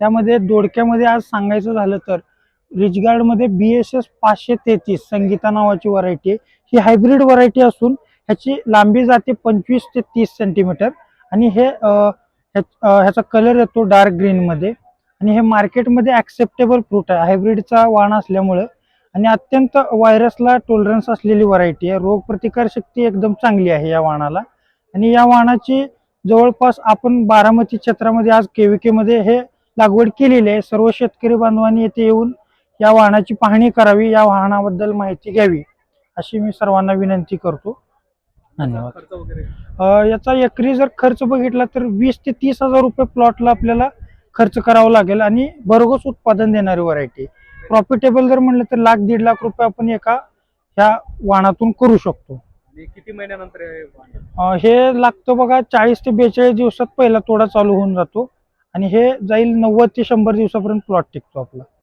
त्यामध्ये दोडक्यामध्ये आज सांगायचं झालं तर रिचगार्डमध्ये बी एस एस पाचशे तेहतीस संगीता नावाची व्हरायटी आहे. ही हायब्रिड व्हरायटी असून ह्याची लांबी जाते पंचवीस ते तीस सेंटीमीटर आणि हे ह्याचा कलर येतो डार्क ग्रीनमध्ये आणि हे मार्केटमध्ये ॲक्सेप्टेबल फ्रूट आहे. हायब्रिडचा वाण असल्यामुळं आणि अत्यंत व्हायरसला टॉलरन्स असलेली व्हरायटी आहे. रोगप्रतिकार शक्ती एकदम चांगली आहे या वाणाला. आणि या वाणाची जवळपास आपण बारामती क्षेत्रामध्ये आज केविकेमध्ये हे लागवड केलेली आहे. सर्व शेतकरी बांधवांनी येथे येऊन या वाहनाची पाहणी करावी या वाहनाबद्दल माहिती घ्यावी अशी मी सर्वांना विनंती करतो. धन्यवाद. याचा एकरी जर खर्च बघितला तर वीस ते तीस हजार रुपये प्लॉटला आपल्याला खर्च करावा लागेल आणि भरघोस उत्पादन देणारी व्हरायटी. प्रॉफिटेबल जर म्हणलं तर लाख दीड लाख रुपये आपण एका ह्या वाणातून करू शकतो. किती महिन्यानंतर हे लागतं बघा चाळीस ते बेचाळीस दिवसात पहिला तोडा चालू होऊन जातो. आणि हे जाईल नव्वद ते शंभर दिवसापर्यंत प्लॉट टिकतो आपला.